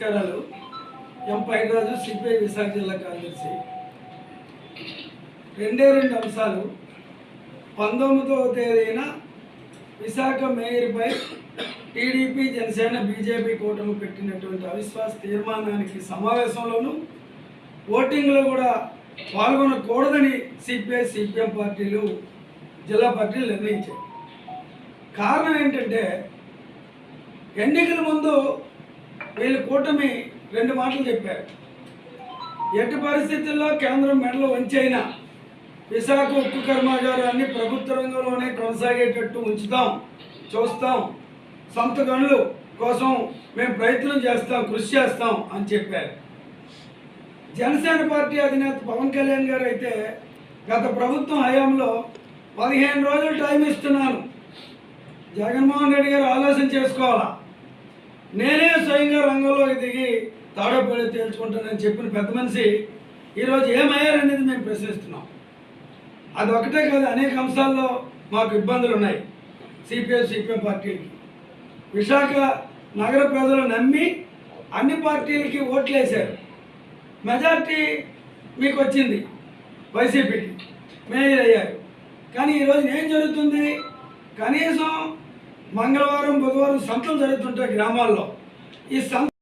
నమస్కారాలు ఎం పైరాజు సిపిఐ విశాఖ జిల్లా కార్యదర్శి. రెండే రెండు అంశాలు. పంతొమ్మిదవ తేదీన విశాఖ మేయర్పై టీడీపీ జనసేన బీజేపీ కూటమి పెట్టినటువంటి అవిశ్వాస తీర్మానానికి సమావేశంలోనూ ఓటింగ్లో కూడా పాల్గొనకూడదని సిపిఐ సిపిఎం పార్టీలు జిల్లా పార్టీలు నిర్ణయించాయి. కారణం ఏంటంటే ఎన్నికల ముందు వీళ్ళ కూటమి రెండు మాటలు చెప్పారు. ఎట్టి పరిస్థితుల్లో కేంద్రం మెడలు వంచైనా విశాఖ ఉక్కు కర్మాగారాన్ని ప్రభుత్వ రంగంలోనే కొనసాగేటట్టు ఉంచుతాం చూస్తాం. సొంత గనులు కోసం మేము ప్రయత్నం చేస్తాం కృషి చేస్తాం అని చెప్పారు. జనసేన పార్టీ అధినేత పవన్ కళ్యాణ్ గారు అయితే గత ప్రభుత్వం హయాంలో పదిహేను రోజులు టైం ఇస్తున్నాను. జగన్మోహన్ రెడ్డి గారు ఆలోచన చేసుకోవాలా? నేనే స్వయంగా రంగంలోకి దిగి తాడపల్లి తేల్చుకుంటానని చెప్పిన పెద్ద మనిషి ఈరోజు ఏమయ్యారనేది మేము ప్రశ్నిస్తున్నాం. అది ఒకటే కాదు అనేక అంశాల్లో మాకు ఇబ్బందులు ఉన్నాయి సిపిఎం సిపిఎం పార్టీలకి. విశాఖ నగర ప్రజలు నమ్మి అన్ని పార్టీలకి ఓట్లు వేశారు. మెజార్టీ మీకు వచ్చింది వైసీపీకి. మేయర్ అయ్యారు. కానీ ఈరోజు ఏం జరుగుతుంది? కనీసం మంగళవారం బుధవారం సంతలు జరుగుతుంటాయి గ్రామాల్లో. ఈ సంత